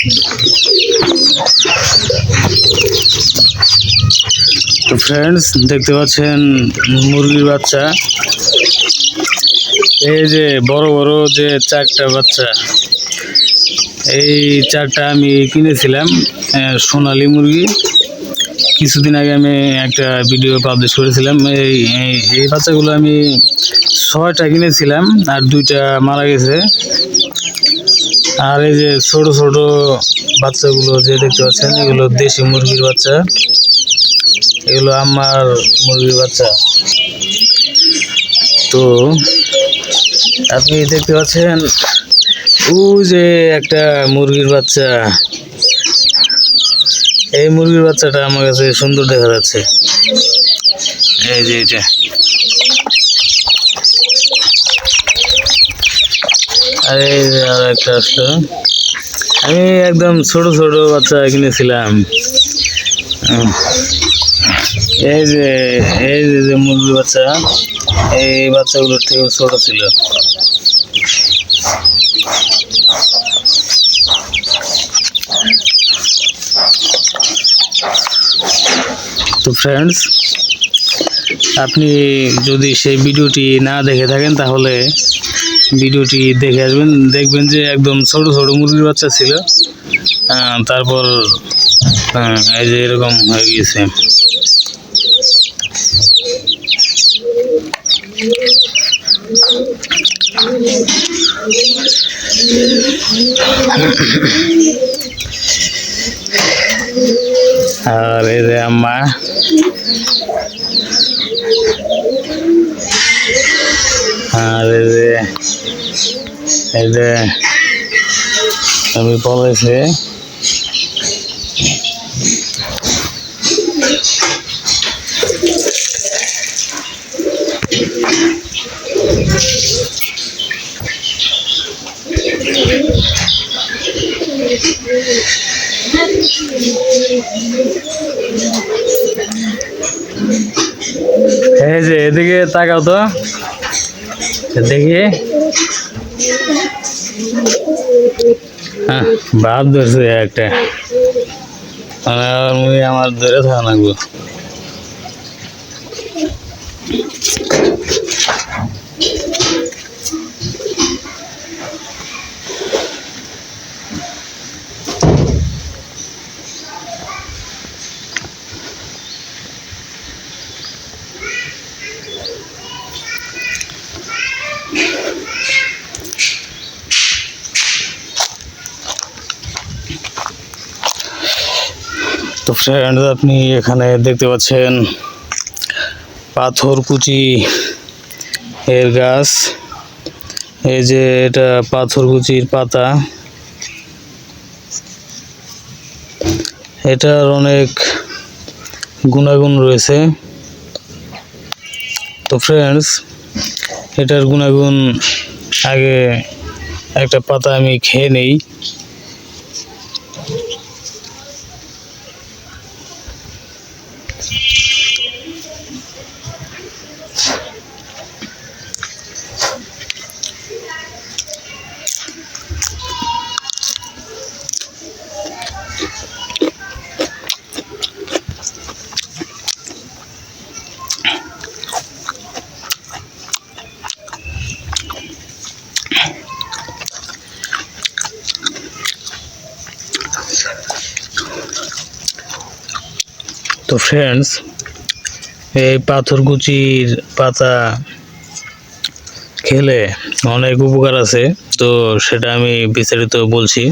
তো ফ্রেন্ডস দেখতে পাচ্ছেন মুরগির বাচ্চা। এই যে বড় বড় যে চারটা বাচ্চা। এই চারটা আমি কিনেছিলাম সোনালি মুরগি। কিছুদিন আগে আমি একটা ভিডিও পাবলিশ করেছিলাম। এই, এই- বাচ্চাগুলো আমি ছয়টা কিনেছিলাম আর দুইটা মারা গেছে। আর এই যে ছোট ছোট বাচ্চাগুলো যে দেখতে পাচ্ছেন, এগুলো দেশি মুরগির বাচ্চা। এগুলো আমার মুরগির বাচ্চা। তো আপনি দেখতে পাচ্ছেন ও যে একটা মুরগির বাচ্চা। এই মুরগির বাচ্চাটা আমার কাছে সুন্দর দেখা যাচ্ছে। এই যে এটা। আর এই যে আর একটা আসলো। আমি একদম ছোট ছোট বাচ্চা কিনেছিলাম। এই যে এই যে যে মুরগির বাচ্চা এই বাচ্চাগুলোর থেকে ছোট ছিল। তো ফ্রেন্ডস আপনি যদি সেই ভিডিওটি না দেখে থাকেন, তাহলে ভিডিওটি দেখে আসবেন। দেখবেন যে একদম ছোট ছোট মুরগির বাচ্চা ছিল। তারপর এই যে এরকম হয়ে গিয়েছে। আর এই যে আম্মা। আর এই যে এই যে আমি বলেছে এই যে এদিকে তাকাও তো। দেখি। ভাব ধরছে একটা। আমার ধরে থাকা লাগবো। তো ফ্রেন্ড আপনি এখানে দেখতে পাচ্ছেন পাথরকুচি এর গাছ। এই যে এটা পাথরকুচির পাতা। এটার অনেক গুণাগুণ রয়েছে। তো ফ্রেন্ডস এটার গুণাগুণ আগে একটা পাতা আমি খেয়ে নেই। তো ফ্রেন্ডস এই পাথরকুচির পাতা খেলে অনেক উপকার আছে। তো সেটা আমি বিস্তারিত বলছি।